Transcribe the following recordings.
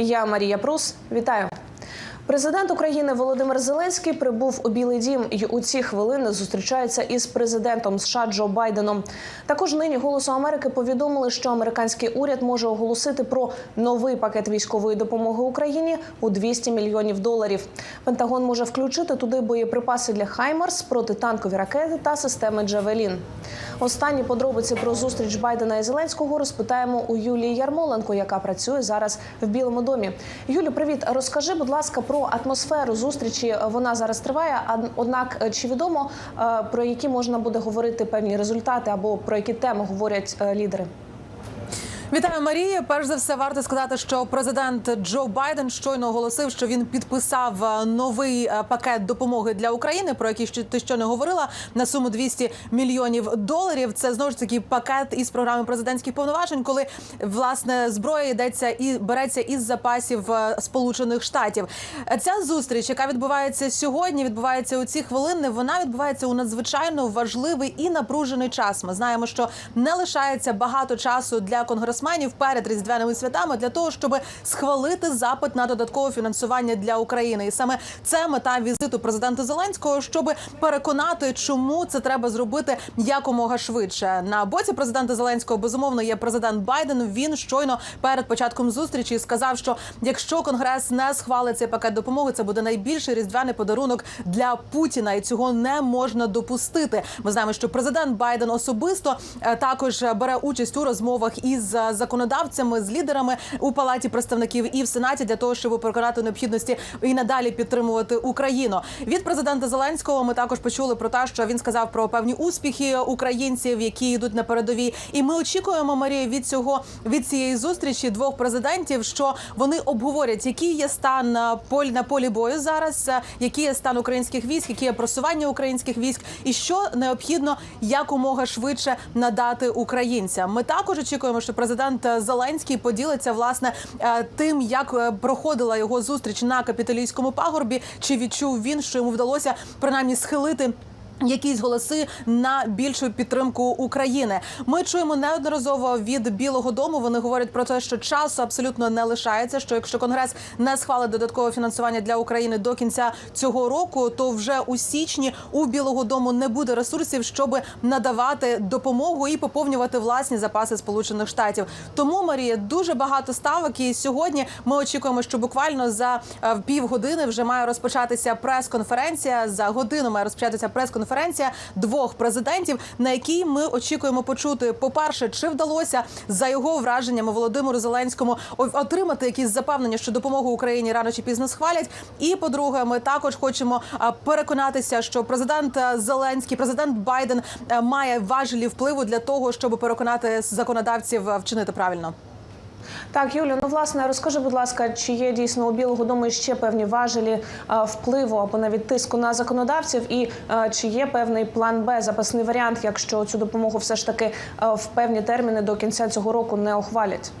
Я Марія Прус. Вітаю. Президент України Володимир Зеленський прибув у Білий Дім і у ці хвилини зустрічається із президентом США Джо Байденом. Також нині голосу Америки повідомили, що американський уряд може оголосити про новий пакет військової допомоги Україні у 200 мільйонів доларів. Пентагон може включити туди боєприпаси для Хаймарс, протитанкові ракети та системи Джавелін. Останні подробиці про зустріч Байдена і Зеленського розпитаємо у Юлії Ярмоленко, яка працює зараз в Білому домі. Юлю, привіт. Розкажи, будь ласка, про атмосферу зустрічі. Вона зараз триває. Однак, е, чи відомо е, про які можна буде говорити певні результати або про які теми говорять е, лідери? Вітаю Марія. Перш за все, варто сказати, що президент Джо Байден щойно оголосив, що він підписав е, новий е, пакет допомоги для України, про який ти щойно говорила, на суму 200 мільйонів доларів. Це знову ж таки пакет із програми президентських повноважень, коли власне зброя йдеться і береться із запасів е, Сполучених Штатів. Ця зустріч, яка відбувається сьогодні, відбувається у ці хвилини. Вона відбувається у надзвичайно важливий і напружений час. Ми знаємо, що не лишається багато часу для конгресменів перед різдвяними святами для того, щоб схвалити запит на додаткове фінансування для України. І саме це мета візиту президента Зеленського, щоб переконати, чому це треба зробити якомога швидше. На боці президента Зеленського безумовно є президент Байден. Він щойно перед початком зустрічі сказав, що якщо конгрес не схвалить цей пакет допомоги, це буде найбільший різдвяний подарунок для Путіна, і цього не можна допустити. Ми знаємо, що президент Байден особисто е, також бере участь у розмовах із е, законодавцями з лідерами у палаті представників і в сенаті для того, щоб переконати необхідності і надалі підтримувати Україну. Від президента Зеленського ми також почули про те, що він сказав про певні успіхи українців, які йдуть на передовій. І ми очікуємо Марія від цього від цієї зустрічі двох президентів, що вони обговорять, який є стан на полі на полі бою зараз, який є стан українських військ, які є просування українських військ, і що необхідно якомога швидше надати українцям. Ми також очікуємо, що президент е, Зеленський поділиться власне е, тим, як е, проходила його зустріч на капітолійському пагорбі. Чи відчув він, що йому вдалося принаймні схилити. Якісь голоси на більшу підтримку України. Ми чуємо неодноразово від Білого Дому. Вони говорять про те, що часу абсолютно не лишається. Що якщо конгрес не схвалить додаткове фінансування для України до кінця цього року, то вже у січні у Білого Дому не буде ресурсів, щоб надавати допомогу і поповнювати власні запаси Сполучених Штатів. Тому Марія дуже багато ставок. І сьогодні ми очікуємо, що буквально за е, півгодини вже має розпочатися прес-конференція. За годину має розпочатися прес-конференція двох президентів, на якій ми очікуємо почути. По перше, чи вдалося за його враженнями Володимиру Зеленському отримати якісь запевнення, що допомогу Україні рано чи пізно схвалять. І по-друге, ми також хочемо переконатися, що президент Зеленський, президент Байден має важелі впливу для того, щоб переконати законодавців вчинити правильно. Так, Юлю, ну власне, розкажи, будь ласка, чи є дійсно у Білого Дому ще певні важелі е, впливу або навіть тиску на законодавців, і е, чи є певний план Б, запасний варіант, якщо цю допомогу все ж таки е, в певні терміни до кінця цього року не ухвалять?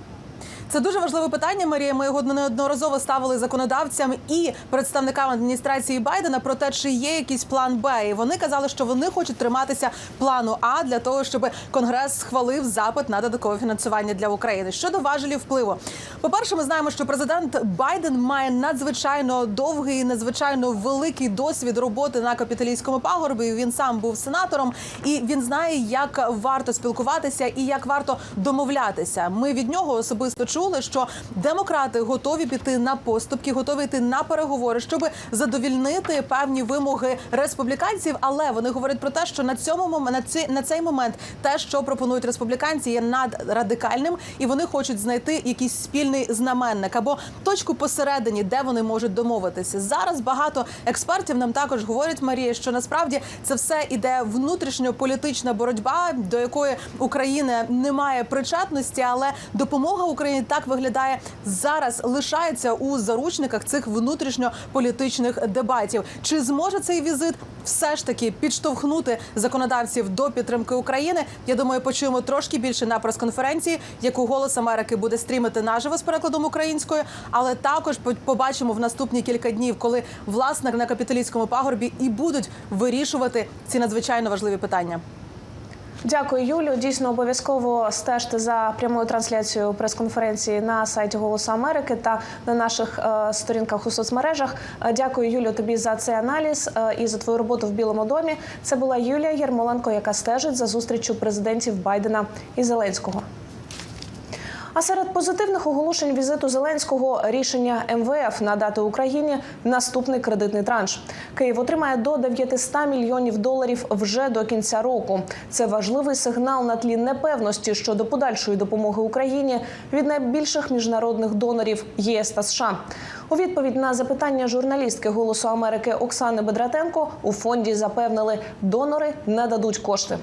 Це дуже важливе питання. Марія. Ми його неодноразово ставили законодавцям і представникам адміністрації Байдена про те, чи є якийсь план Б. І вони казали, що вони хочуть триматися плану А для того, щоб Конгрес схвалив запит на додаткове фінансування для України. Щодо важелів впливу, по перше, ми знаємо, що президент Байден має надзвичайно довгий, надзвичайно великий досвід роботи на капіталійському пагорбі. Він сам був сенатором, і він знає, як варто спілкуватися і як варто домовлятися. Ми від нього особисто чули, що демократи готові піти на поступки, готові йти на переговори, щоб задовільнити певні вимоги республіканців. Але вони говорять про те, що на цьому на ці на цей момент те, що пропонують республіканці, є надрадикальним, і вони хочуть знайти якийсь спільний знаменник або точку посередині, де вони можуть домовитися. Зараз багато експертів нам також говорять, Марія, що насправді це все іде внутрішньополітична боротьба, до якої України немає причетності, але допомога Україні так виглядає зараз. Лишається у заручниках цих внутрішньополітичних дебатів. Чи зможе цей візит все ж таки підштовхнути законодавців до підтримки України? Я думаю, почуємо трошки більше на прес-конференції, яку голос Америки буде стрімити наживо з перекладом українською, але також побачимо в наступні кілька днів, коли власне на капіталістському пагорбі і будуть вирішувати ці надзвичайно важливі питання. Дякую, Юлю. Дійсно, обов'язково стежте за прямою трансляцією прес-конференції на сайті Голосу Америки та на наших е, сторінках у соцмережах. Е, Дякую, Юлю, тобі за цей аналіз е, і за твою роботу в Білому домі. Це була Юлія Єрмоленко, яка стежить за зустрічю президентів Байдена і Зеленського. А серед позитивних оголошень візиту Зеленського рішення МВФ надати Україні наступний кредитний транш. Київ отримає до 900 мільйонів доларів вже до кінця року. Це важливий сигнал на тлі непевності щодо подальшої допомоги Україні від найбільших міжнародних донорів ЄС та США. У відповідь на запитання журналістки Голосу Америки Оксани Бедратенко у фонді запевнили, донори не дадуть кошти.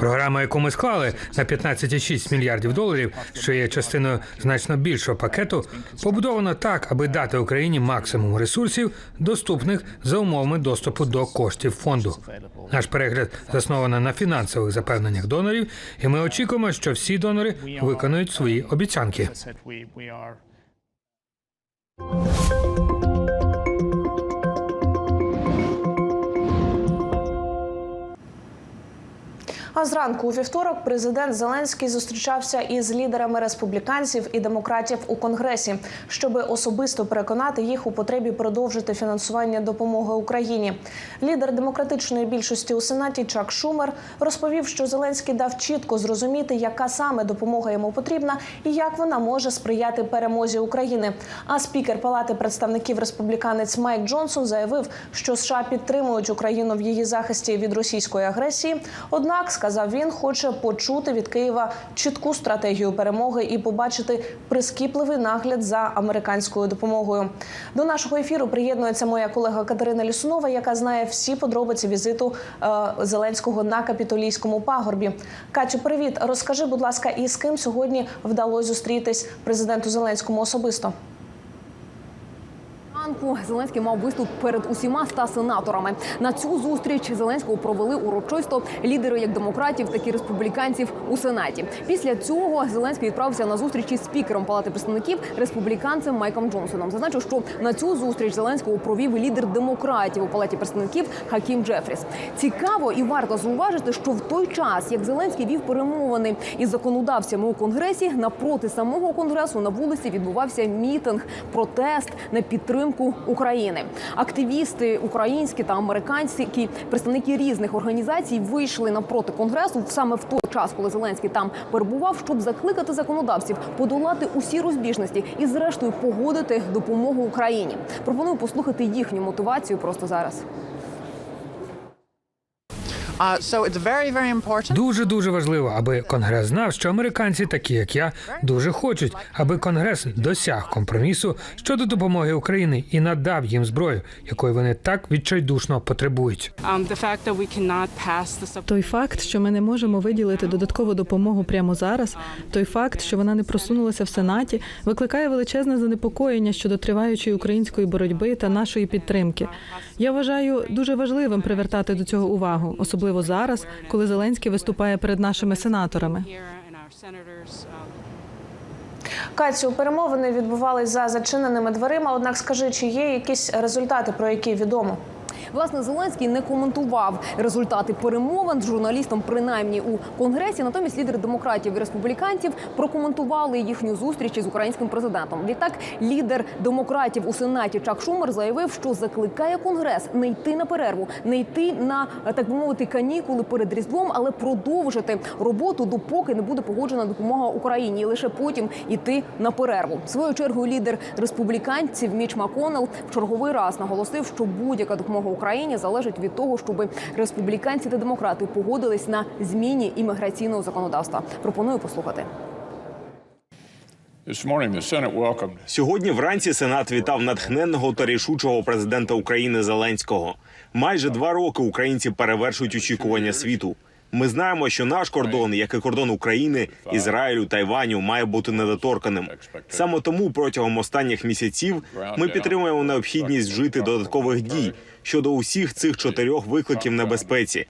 Програма, яку ми склали на 15,6 мільярдів доларів, що є частиною значно більшого пакету, побудована так, аби дати Україні максимум ресурсів, доступних за умовами доступу до коштів фонду. Наш перегляд засновано на фінансових запевненнях донорів, і ми очікуємо, що всі донори виконують свої обіцянки. А зранку у вівторок президент Зеленський зустрічався із лідерами республіканців і демократів у конгресі, щоб особисто переконати їх у потребі продовжити фінансування допомоги Україні. Лідер демократичної більшості у сенаті Чак Шумер розповів, що Зеленський дав чітко зрозуміти, яка саме допомога йому потрібна і як вона може сприяти перемозі України. А спікер Палати представників республіканець Майк Джонсон заявив, що США підтримують Україну в її захисті від російської агресії. Однак, сказав він, хоче почути від Києва чітку стратегію перемоги і побачити прискіпливий нагляд за американською допомогою. До нашого ефіру приєднується моя колега Катерина Лісунова, яка знає всі подробиці візиту е, Зеленського на капітолійському пагорбі. Катю, привіт. Розкажи, будь ласка, і з ким сьогодні вдалося зустрітись президенту Зеленському особисто? Ранку Зеленський мав виступ перед усіма ста сенаторами. На цю зустріч Зеленського провели урочисто лідери як демократів, так і республіканців у сенаті. Після цього Зеленський відправився на зустріч із спікером Палати представників республіканцем Майком Джонсоном. Зазначу, що на цю зустріч Зеленського провів лідер демократів у Палаті представників Хакім Джефріс. Цікаво і варто зауважити, що в той час, як Зеленський вів перемовини із законодавцями у конгресі, напроти самого конгресу на вулиці відбувався мітинг, протест на підтримку України. Активісти українські та американські представники різних організацій вийшли напроти конгресу саме в той час, коли Зеленський там перебував, щоб закликати законодавців подолати усі розбіжності і, зрештою, погодити допомогу Україні. Пропоную послухати їхню мотивацію просто зараз. Дуже дуже важливо, аби конгрес знав, що американці, такі як я, дуже хочуть, аби конгрес досяг компромісу щодо допомоги Україні і надав їм зброю, якої вони так відчайдушно потребують. Um, the fact that we cannot pass the sub- Той факт, що ми не можемо виділити додаткову допомогу прямо зараз, той факт, що вона не просунулася в сенаті, викликає величезне занепокоєння щодо триваючої української боротьби та нашої підтримки. Я вважаю дуже важливим привертати до цього увагу, особливо зараз, коли Зеленський виступає перед нашими сенаторами. Катю, перемовини відбувались за зачиненими дверима. Однак, скажи, чи є якісь результати, про які відомо? Власне, Зеленський не коментував результати перемовин з журналістом, принаймні у конгресі. Натомість лідери демократів і республіканців прокоментували їхню зустріч із українським президентом. Відтак, лідер демократів у сенаті Чак Шумер заявив, що закликає конгрес не йти на перерву, не йти на так би мовити канікули перед різдвом, але продовжити роботу допоки не буде погоджена допомога Україні, і лише потім іти на перерву. Свою чергу лідер республіканців Міч Маконел в черговий раз наголосив, що будь-яка допомога Україні залежить від того, щоб республіканці та демократи погодились на зміні імміграційного законодавства. Пропоную послухати. Сьогодні вранці Сенат вітав натхненного та рішучого президента України Зеленського. Майже два роки українці перевершують очікування світу. Ми знаємо, що наш кордон, як і кордон України, Ізраїлю, Тайваню, має бути недоторканим. Саме тому протягом останніх місяців ми підтримуємо необхідність вжити додаткових дій щодо усіх цих чотирьох викликів небезпеці.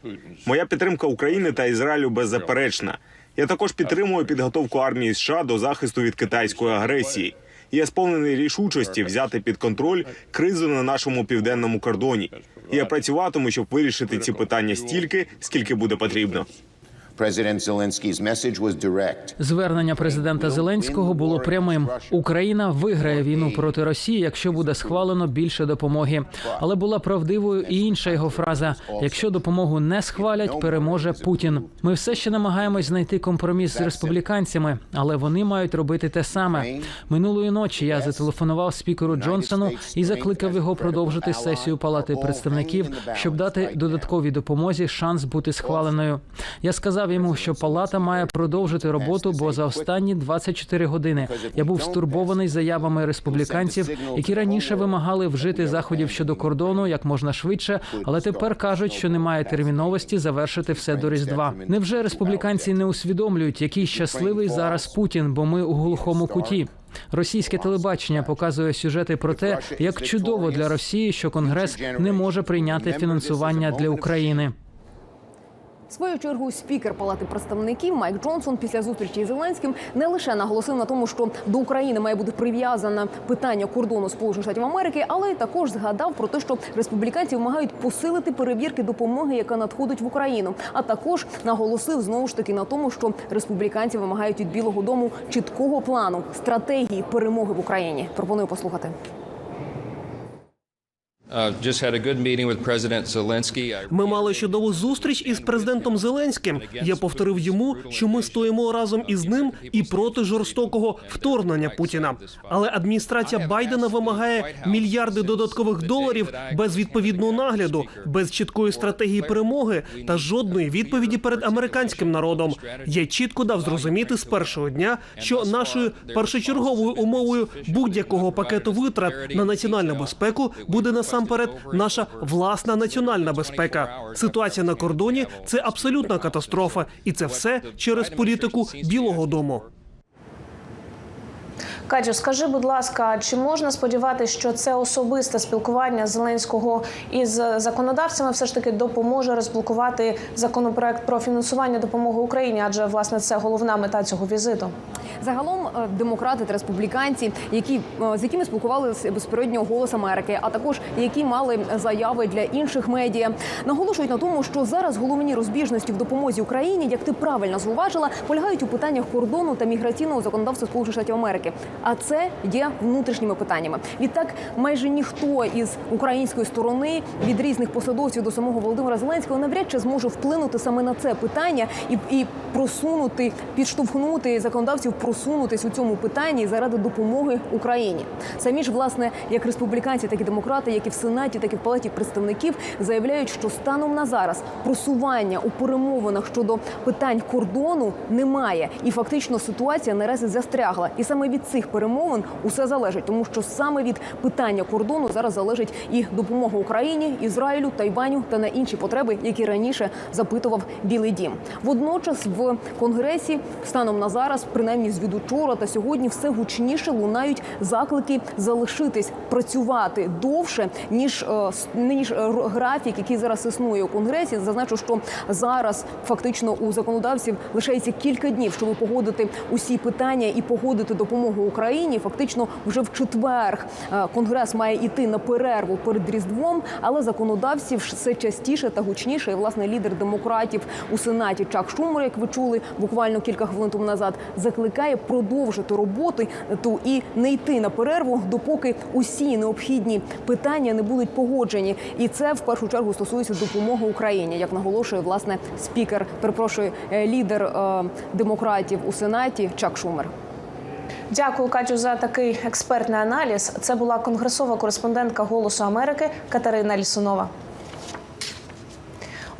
Моя підтримка України та Ізраїлю беззаперечна. Я також підтримую підготовку армії США до захисту від китайської агресії. Я сповнений рішучості взяти під контроль кризу на нашому південному кордоні. Я працюватиму, щоб вирішити ці питання стільки, скільки буде потрібно. President Zelensky's message was direct. Звернення президента Зеленського було прямим: Україна виграє війну проти Росії, якщо буде схвалено більше допомоги. Але була правдивою і інша його фраза: якщо допомогу не схвалять, переможе Путін. Ми все ще намагаємось знайти компроміс з республіканцями, але вони мають робити те саме. Минулої ночі я зателефонував спікеру Джонсону і закликав його продовжити сесію Палати представників, щоб дати додатковій допомозі шанс бути схваленою. Я сказав йому, що палата має продовжити роботу, бо за останні 24 години я був стурбований заявами республіканців, які раніше вимагали вжити заходів щодо кордону як можна швидше, але тепер кажуть, що немає терміновості завершити все до різдва. Невже республіканці не усвідомлюють, який щасливий зараз Путін, бо ми у глухому куті? Російське телебачення показує сюжети про те, як чудово для Росії, що Конгрес не може прийняти фінансування для України. Свою чергу спікер Палати представників Майк Джонсон після зустрічі з Зеленським не лише наголосив на тому, що до України має бути прив'язане питання кордону Сполучених Штатів Америки, але й також згадав про те, що республіканці вимагають посилити перевірки допомоги, яка надходить в Україну. А також наголосив знову ж таки на тому, що республіканці вимагають від Білого Дому чіткого плану стратегії перемоги в Україні. Пропоную послухати. Ми мали чудову зустріч із президентом Зеленським. Я повторив йому, що ми стоїмо разом із ним і проти жорстокого вторгнення Путіна. Але адміністрація Байдена вимагає мільярди додаткових доларів без відповідного нагляду, без чіткої стратегії перемоги та жодної відповіді перед американським народом. Я чітко дав зрозуміти з першого дня, що нашою першочерговою умовою будь-якого пакету витрат на національну безпеку буде насамперед наша власна національна безпека. Ситуація на кордоні це абсолютна катастрофа, і це все через політику Білого Дому. Катю, скажи, будь ласка, чи можна сподіватися, що це особисте спілкування Зеленського із законодавцями все ж таки допоможе розблокувати законопроект про фінансування допомоги Україні? Адже власне це головна мета цього візиту. Загалом е, демократи та республіканці, які е, з якими спілкувалися безпередньо голос Америки, а також які мали заяви для інших медіа, наголошують на тому, що зараз головні розбіжності в допомозі Україні, як ти правильно зауважила, полягають у питаннях кордону та міграційного законодавства Сполучених Штатів Америки. А це є внутрішніми питаннями. Відтак, майже ніхто із української сторони від різних посадовців до самого Володимира Зеленського навряд чи зможе вплинути саме на це питання і, і просунути, підштовхнути законодавців просунутись у цьому питанні заради допомоги Україні. Самі ж власне як республіканці, так і демократи, як і в сенаті, так і в палаті представників заявляють, що станом на зараз просування у перемовинах щодо питань кордону немає, і фактично ситуація наразі застрягла. І саме від цих перемовин усе залежить, тому що саме від питання кордону зараз залежить і допомога Україні, Ізраїлю, Тайваню та на інші потреби, які раніше запитував Білий Дім. Водночас в конгресі станом на зараз, принаймні з від учора та сьогодні, все гучніше лунають заклики залишитись працювати довше ніж е, ніж е, графік, який зараз існує у конгресі. Зазначу, що зараз фактично у законодавців лишається кілька днів, щоб погодити усі питання і погодити допомогу Україні. Фактично, вже в четвер е, конгрес має йти на перерву перед різдвом, але законодавців все частіше та гучніше. І власне лідер демократів у сенаті Чак Шумер, як ви чули буквально кілька хвилин тому назад, закликає продовжити роботи ту і не йти на перерву, допоки усі необхідні питання не будуть погоджені. І це в першу чергу стосується допомоги Україні, як наголошує власне спікер, перепрошую, е, лідер е, демократів у сенаті Чак Шумер. Дякую, Катю, за такий експертний аналіз. Це була конгресова кореспондентка Голосу Америки Катерина Лісунова.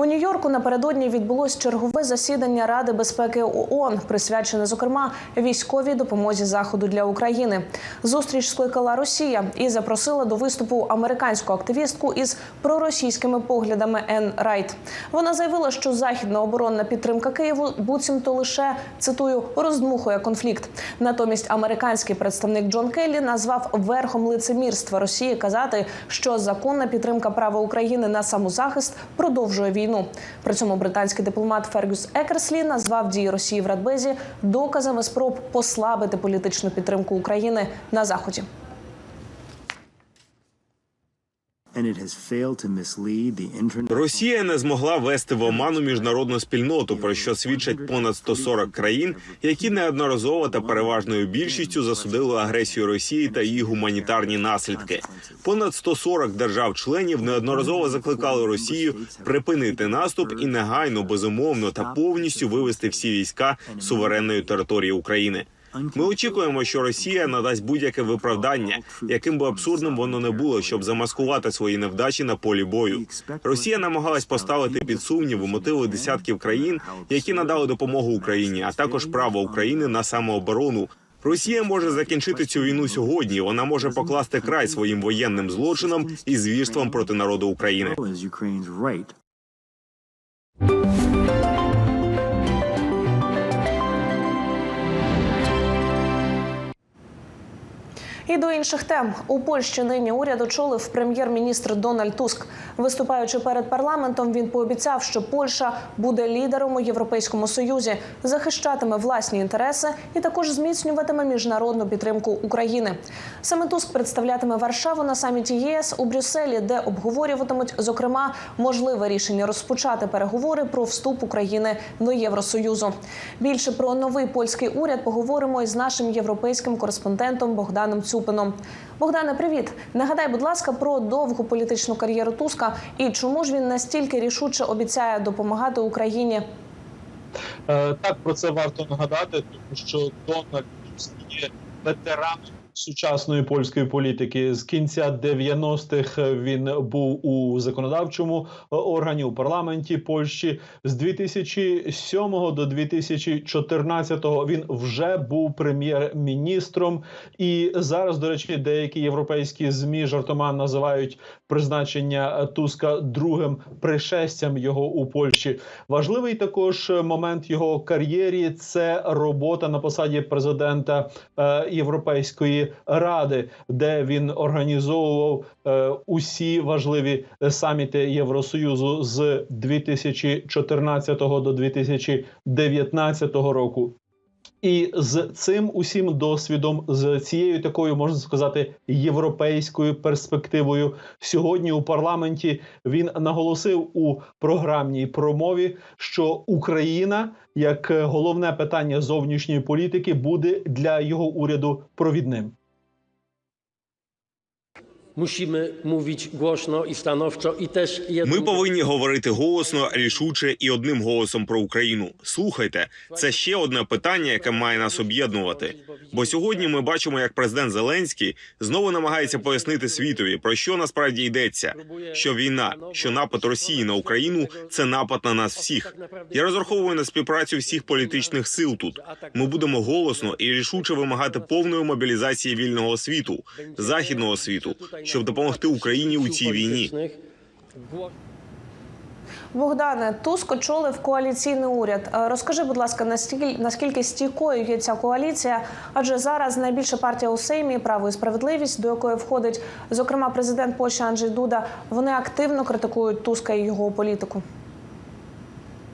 У Нью-Йорку напередодні відбулось чергове засідання Ради безпеки ООН, присвячене зокрема військовій допомозі заходу для України. Зустріч скликала Росія і запросила до виступу американську активістку із проросійськими поглядами Ен Райт. Вона заявила, що західна оборонна підтримка Києву буцімто лише цитую роздмухує конфлікт. Натомість американський представник Джон Келлі назвав верхом лицемірства Росії казати, що законна підтримка права України на самозахист продовжує війну війну. При цьому британський дипломат Фергюс Екерслі назвав дії Росії в Радбезі доказами спроб послабити політичну підтримку України на заході. Росія не змогла вести в оману міжнародну спільноту, про що свідчать понад 140 країн, які неодноразово та переважною більшістю засудили агресію Росії та її гуманітарні наслідки. Понад 140 держав-членів неодноразово закликали Росію припинити наступ і негайно, безумовно та повністю вивести всі війська з суверенної території України. Ми очікуємо, що Росія надасть будь-яке виправдання, яким би абсурдним воно не було, щоб замаскувати свої невдачі на полі бою. Росія намагалась поставити під сумнів мотиви десятків країн, які надали допомогу Україні, а також право України на самооборону. Росія може закінчити цю війну сьогодні. Вона може покласти край своїм воєнним злочинам і звірствам проти народу України. І до інших тем у Польщі нині уряд очолив прем'єр-міністр Дональд Туск. Виступаючи перед парламентом, він пообіцяв, що Польща буде лідером у Європейському Союзі, захищатиме власні інтереси і також зміцнюватиме міжнародну підтримку України. Саме Туск представлятиме Варшаву на саміті ЄС у Брюсселі, де обговорюватимуть зокрема можливе рішення розпочати переговори про вступ України до Євросоюзу. Більше про новий польський уряд поговоримо із нашим європейським кореспондентом Богданом Цюпином. Богдане, привіт. Нагадай, будь ласка, про довгу політичну кар'єру Туска і чому ж він настільки рішуче обіцяє допомагати Україні. Е, Так, про це варто нагадати, тому що Дональд Туск є ветераном сучасної польської політики. З кінця 90-х він був у законодавчому органі у парламенті Польщі. З 2007 до 2014 він вже був прем'єр-міністром. І зараз, до речі, деякі європейські змі жартома називають призначення Туска другим пришестям його у Польщі. Важливий також момент його кар'єрі це робота на посаді президента е, Європейської ради, де він організовував е, усі важливі саміти Євросоюзу з 2014 до 2019 року. І з цим усім досвідом, з цією такою можна сказати європейською перспективою, сьогодні у парламенті він наголосив у програмній промові, що Україна як головне питання зовнішньої політики буде для його уряду провідним. Musimy mówić głośno i stanowczo i też Ми повинні говорити голосно, рішуче і одним голосом про Україну. Слухайте, це ще одне питання, яке має нас об'єднувати. Бо сьогодні ми бачимо, як президент Зеленський знову намагається пояснити світові, про що насправді йдеться. Що війна, що напад Росії на Україну це напад на нас всіх. Я розраховую на співпрацю всіх політичних сил тут. Ми будемо голосно і рішуче вимагати повної мобілізації вільного світу, західного світу, щоб допомогти Україні у цій війні. Богдане, Туск очолив коаліційний уряд. Е, Розкажи, будь ласка, наскільки наскільки стійкою є ця коаліція? Адже зараз найбільша партія у Сеймі право і справедливість, до якої входить зокрема президент Польщі Анджей Дуда. Вони активно критикують Туска і його політику.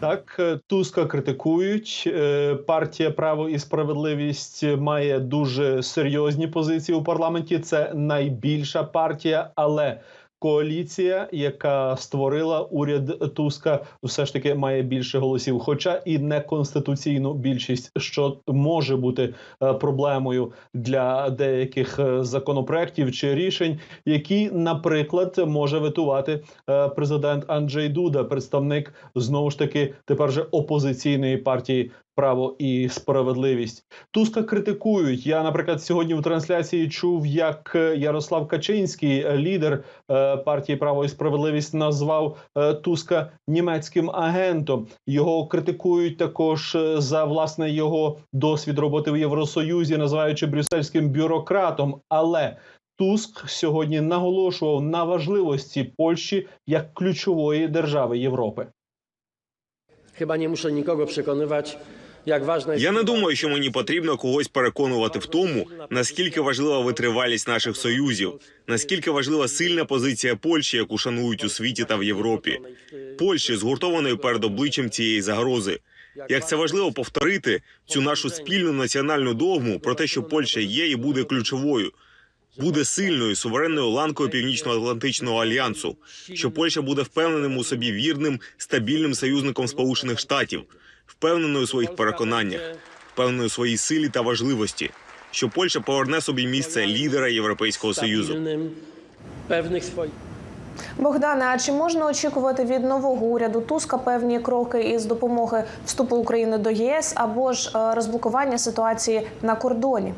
Так, е, Туска критикують. Е, Партія Право і справедливість має дуже серйозні позиції у парламенті. Це найбільша партія, але коаліція, яка створила уряд Туска, все ж таки має більше голосів, хоча і не конституційну більшість, що може бути е, проблемою для деяких е, законопроєктів чи рішень, які, наприклад, може ветувати е, президент Анджей Дуда, представник знову ж таки тепер же опозиційної партії. Право і справедливість Туска критикують. Я, наприклад, сьогодні в трансляції чув, як е, Ярослав Качинський, е, лідер е, партії Право і справедливість, назвав Туска німецьким агентом. Його критикують також за власне його досвід роботи в Євросоюзі, називаючи брюссельським бюрократом. Але Туск сьогодні наголошував на важливості Польщі як ключової держави Європи. Chyba nie muszę nikogo przekonywać, ważna jest Я не думаю, що мені потрібно когось переконувати в тому, наскільки важлива витривалість наших союзів, наскільки важлива сильна позиція Польщі, яку шанують у світі та в Європі. Польщі згуртованої перед обличчям цієї загрози. Як це важливо повторити цю нашу спільну національну догму про те, що Польща є і буде ключовою, буде сильною суверенною ланкою Північно-Атлантичного альянсу, що Польща буде впевненим у собі вірним, стабільним союзником Сполучених Штатів, впевненою у своїх переконаннях, впевненою у своїй силі та важливості, що Польща поверне собі місце лідера Європейського союзу. pewnych swoich. Богдане, а чи можна очікувати від нового уряду Туска певні кроки із допомоги вступу України до ЄС або ж е, розблокування ситуації на кордоні?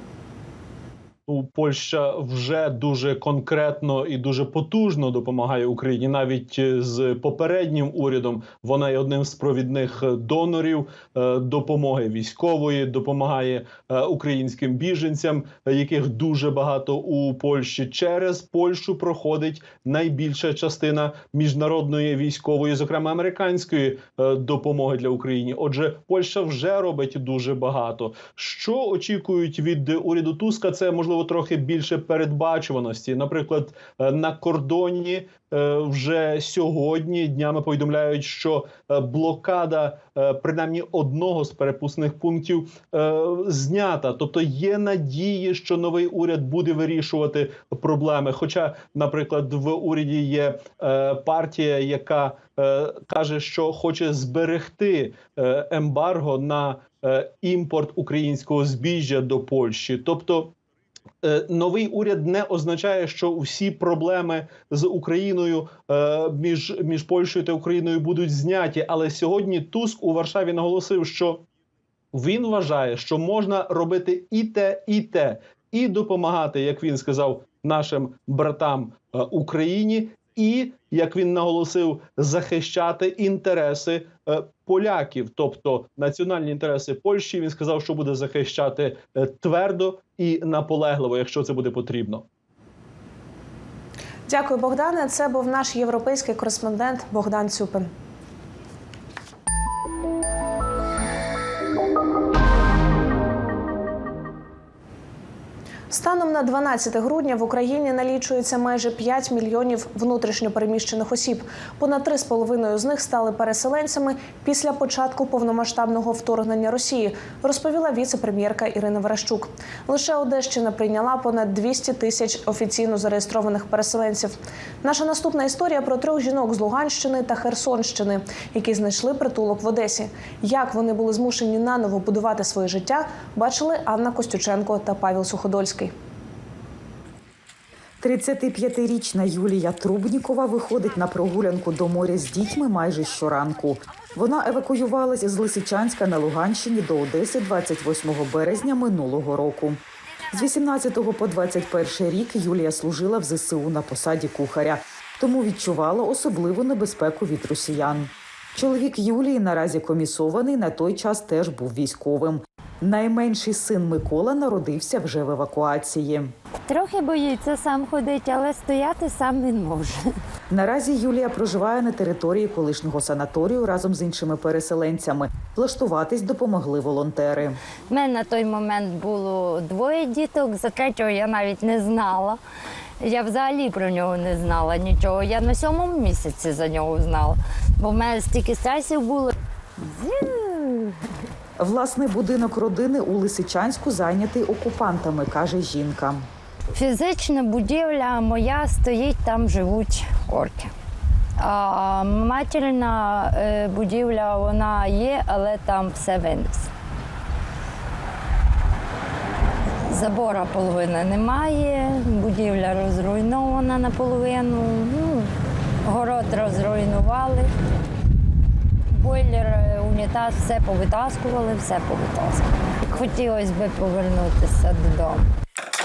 Польща вже дуже конкретно і дуже потужно допомагає Україні. Навіть е, з попереднім урядом вона є одним з провідних е, донорів е, допомоги військової, допомагає українським біженцям, яких дуже багато у Польщі. Через Польщу проходить найбільша частина міжнародної військової, зокрема американської допомоги для України. Отже, Польща вже робить дуже багато. Що очікують від уряду Туска? Це можливо трохи більше передбачуваності. Наприклад, е, на кордоні е, вже сьогодні днями повідомляють, що е, блокада принаймні одного з перепускних пунктів знята. Тобто є надії, що новий уряд буде вирішувати проблеми. Хоча, наприклад, в уряді є партія, яка каже, що хоче зберегти ембарго на імпорт українського збіжжя до Польщі, тобто. Е, Новий уряд не означає, що всі проблеми з Україною е, між, між Польщею та Україною будуть зняті. Але сьогодні Туск у Варшаві наголосив, що він вважає, що можна робити і те, і те, і допомагати, як він сказав, нашим братам е, Україні, і як він наголосив, захищати інтереси поляків, тобто національні інтереси Польщі. Він сказав, що буде захищати е, твердо і наполегливо, якщо це буде потрібно. Дякую, Богдане. Це був наш європейський кореспондент Богдан Цюпин. Станом на 12 грудня в Україні налічується майже 5 мільйонів внутрішньопереміщених осіб. Понад 3,5 з них стали переселенцями після початку повномасштабного вторгнення Росії, розповіла віце-прем'єрка Ірина Верещук. Лише Одещина прийняла понад 200 тисяч офіційно зареєстрованих переселенців. Наша наступна історія про трьох жінок з Луганщини та Херсонщини, які знайшли притулок в Одесі. Як вони були змушені наново будувати своє життя, бачили Анна Костюченко та Павел Суходольський. 35-річна Юлія Трубнікова виходить на прогулянку до моря з дітьми майже щоранку. Вона евакуювалась з Лисичанська на Луганщині до Одеси 28 березня минулого року. З 18 по 21 рік Юлія служила в ЗСУ на посаді кухаря, тому відчувала особливу небезпеку від росіян. Чоловік Юлії наразі комісований на той час теж був військовим. Найменший син Микола народився вже в евакуації. Трохи боїться сам ходить, але стояти сам він може. Наразі Юлія проживає на території колишнього санаторію разом з іншими переселенцями. Влаштуватись допомогли волонтери. У мене на той момент було двоє діток, за третього я навіть не знала. Я взагалі про нього не знала нічого. Я на сьомому місяці за нього знала, бо в мене стільки стресів було. Власний будинок родини у Лисичанську зайнятий окупантами, каже жінка. Фізична будівля моя стоїть, там живуть орки. А материна е, будівля вона є, але там все винесено. Забора половини немає, будівля розруйнована наполовину, ну, город розруйнували. Бойлер, е, унітаз, все повитаскували, все повитаскували. Хотілося б повернутися додому.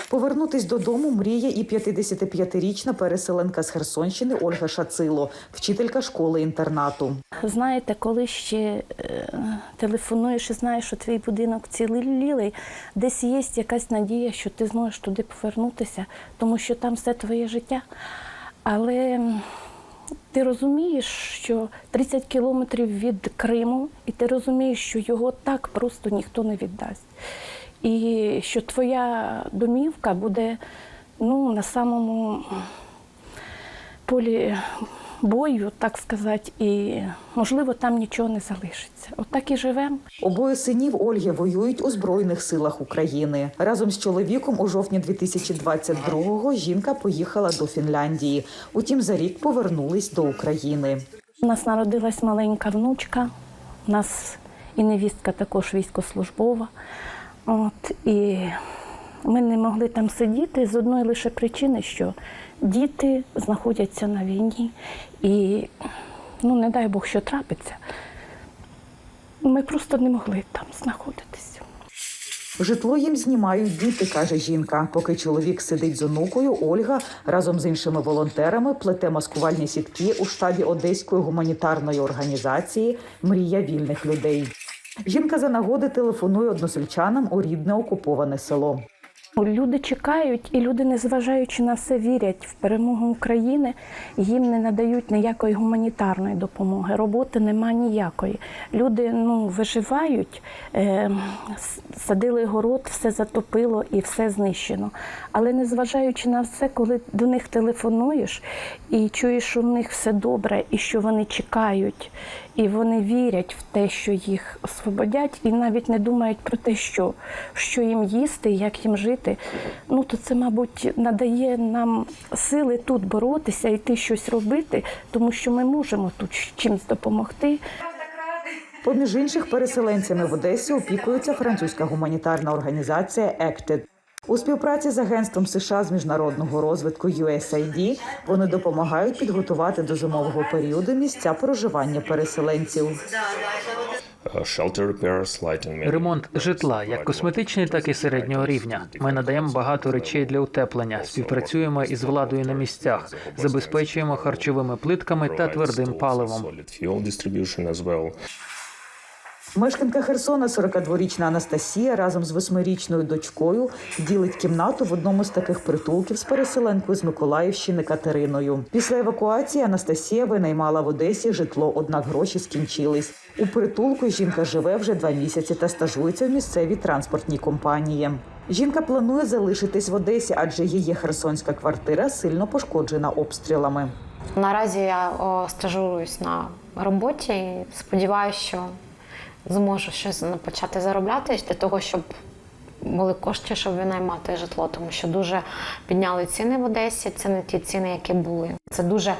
Повернутись додому мріє і 55-річна переселенка з Херсонщини Ольга Шацило, вчителька школи інтернату. Знаєте, коли ще е, телефонуєш і знаєш, що твій будинок цілий, десь є якась надія, що ти зможеш туди повернутися, тому що там все твоє життя. Але ти розумієш, що 30 кілометрів від Криму, і ти розумієш, що його так просто ніхто не віддасть. І що твоя домівка буде ну, на самому полі бою, так сказати, і можливо там нічого не залишиться. Отак і живемо. Обоє синів Ольги воюють у Збройних силах України. Разом з чоловіком у жовтні 2022-го жінка поїхала до Фінляндії. Утім, за рік повернулись до України. У нас народилась маленька внучка, у нас і невістка також військослужбова. От, і ми не могли там сидіти з одної лише причини, що діти знаходяться на війні. І ну, не дай Бог, що трапиться. Ми просто не могли там знаходитися. Житло їм знімають діти, каже жінка. Поки чоловік сидить з онукою, Ольга разом з іншими волонтерами плете маскувальні сітки у штабі Одеської гуманітарної організації Мрія вільних людей. Жінка за нагоди телефонує односельчанам у рідне окуповане село. Люди чекають, і люди, незважаючи на все, вірять в перемогу України. Їм не надають ніякої гуманітарної допомоги. Роботи нема ніякої. Люди ну виживають, е, садили город, все затопило і все знищено. Але незважаючи на все, коли до них телефонуєш і чуєш, що в них все добре, і що вони чекають, і вони вірять в те, що їх освободять, і навіть не думають про те, що, що їм їсти, як їм жити. Ну то це, мабуть, надає нам сили тут боротися, йти щось робити, тому що ми можемо тут чимось допомогти. Поміж інших переселенцями в Одесі опікується французька гуманітарна організація «Acted». У співпраці з агентством США з міжнародного розвитку USAID вони допомагають підготувати до зимового періоду місця проживання переселенців. Ремонт житла як косметичний, так і середнього рівня. Ми надаємо багато речей для утеплення, співпрацюємо із владою на місцях, забезпечуємо харчовими плитками та твердим паливом. Мешканка Херсона, 42-річна Анастасія, разом з восьмирічною дочкою ділить кімнату в одному з таких притулків з переселенкою з Миколаївщини Катериною. Після евакуації Анастасія винаймала в Одесі житло, однак гроші скінчились. У притулку жінка живе вже два місяці та стажується в місцевій транспортній компанії. Жінка планує залишитись в Одесі, адже її херсонська квартира сильно пошкоджена обстрілами. Наразі я стажуюсь на роботі сподіваюся, що зможу щось почати заробляти для того, щоб були кошти, щоб винаймати житло, тому що дуже підняли ціни в Одесі. Це не ті ціни, які були. Це дуже е,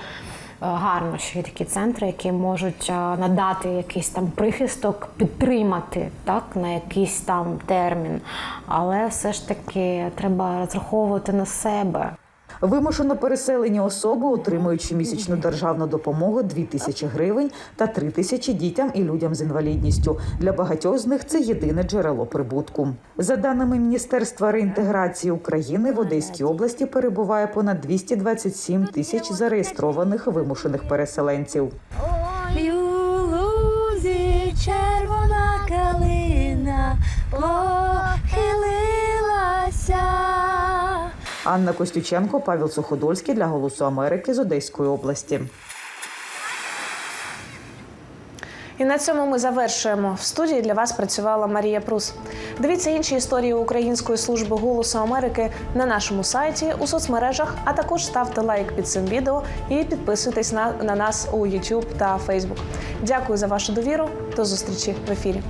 гарно, що є такі центри, які можуть е, надати якийсь там прихисток, підтримати так на якийсь там термін. Але все ж таки треба розраховувати на себе. Вимушено переселені особи, отримують щомісячну державну допомогу 2 тисячі гривень та 3 тисячі дітям і людям з інвалідністю. Для багатьох з них це єдине джерело прибутку. За даними Міністерства реінтеграції України, в Одеській області перебуває понад 227 тисяч зареєстрованих вимушених переселенців. Ой, червона калина Анна Костюченко, Павел Суходольський для Голосу Америки з Одеської області. І на цьому ми завершуємо. В студії для вас працювала Марія Прус. Дивіться інші історії Української служби голосу Америки на нашому сайті, у соцмережах, а також ставте лайк під цим відео і підписуйтесь на, на нас у YouTube та Facebook. Дякую за вашу довіру. До зустрічі в ефірі.